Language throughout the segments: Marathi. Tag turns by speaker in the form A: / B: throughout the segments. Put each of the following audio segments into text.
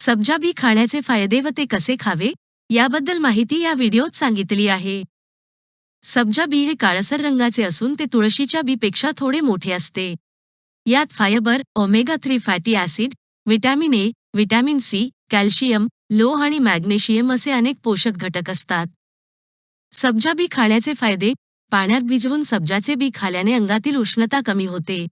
A: सब्जा बी खाण्याचे फायदे व ते कसे खावे याबद्दल माहिती या व्हिडिओत सांगितली आहे. सब्जा बी हे काळसर रंगाचे असून ते तुळशीच्या बीपेक्षा थोडे मोठे असते. यात fibre omega three fatty acid vitamin A vitamin C calcium लोह आणि मॅग्नेशियम असे अनेक पोषक घटक असतात. सब्जा बी खाण्याचे फायदे पाण्यात भिजवून सब्जाचे बी खाल्याने अंगातील उष्णता कमी होते.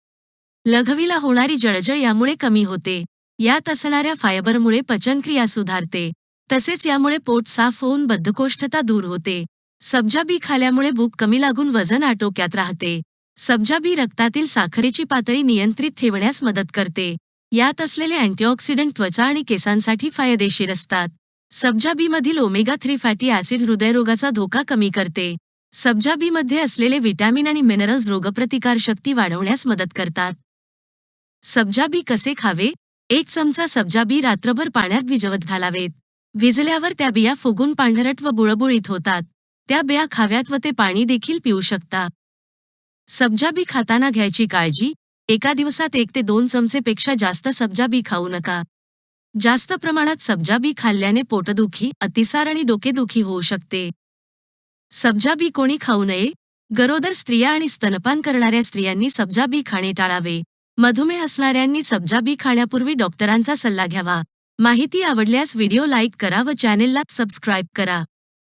A: लघवीला होणारी जळजळ यामुळे कमी होते. यात असणाऱ्या फायबरमुळे पचनक्रिया सुधारते. तसेच यामुळे पोट साफ होऊन बद्धकोष्ठता दूर होते. सब्जा बी खाल्यामुळे भूक कमी लागून वजन आटोक्यात राहते. सब्जा बी रक्तातील साखरेची पातळी नियंत्रित ठेवण्यास मदत करते. यात असलेले अँटीऑक्सिडंट त्वचा आणि केसांसाठी फायदेशीर असतात. सब्जा बीमधील ओमेगा थ्री फॅटी ॲसिड हृदयरोगाचा धोका कमी करते. सब्जा बीमध्ये असलेले व्हिटॅमिन आणि मिनरल्स रोगप्रतिकारशक्ती वाढवण्यास मदत करतात. सब्जा बी कसे खावे? एक चमचा सब्जा बी रात्रभर पाण्यात भिजवत घालावेत. भिजल्यावर त्या बिया फुगून पांढरट व बुळबुळीत होतात. त्या बिया खाव्यात व ते पाणी देखील पिऊ शकता. सब्जा बी खाताना घ्यायची काळजी एका दिवसात एक ते दोन चमचेपेक्षा जास्त सब्जा बी खाऊ नका. जास्त प्रमाणात सब्जा बी खाल्ल्याने पोटदुखी अतिसार आणि डोकेदुखी होऊ शकते. सब्जा बी कोणी खाऊ नये गरोदर स्त्रिया आणि स्तनपान करणाऱ्या स्त्रियांनी सब्जा बी खाणे टाळावे. मधुमेह असणाऱ्यांनी सब्जा बी खाण्यापूर्वी डॉक्टरांचा सल्ला घ्यावा. माहिती आवडल्यास व्हिडिओ लाईक करा व चॅनेलला सबस्क्राईब करा.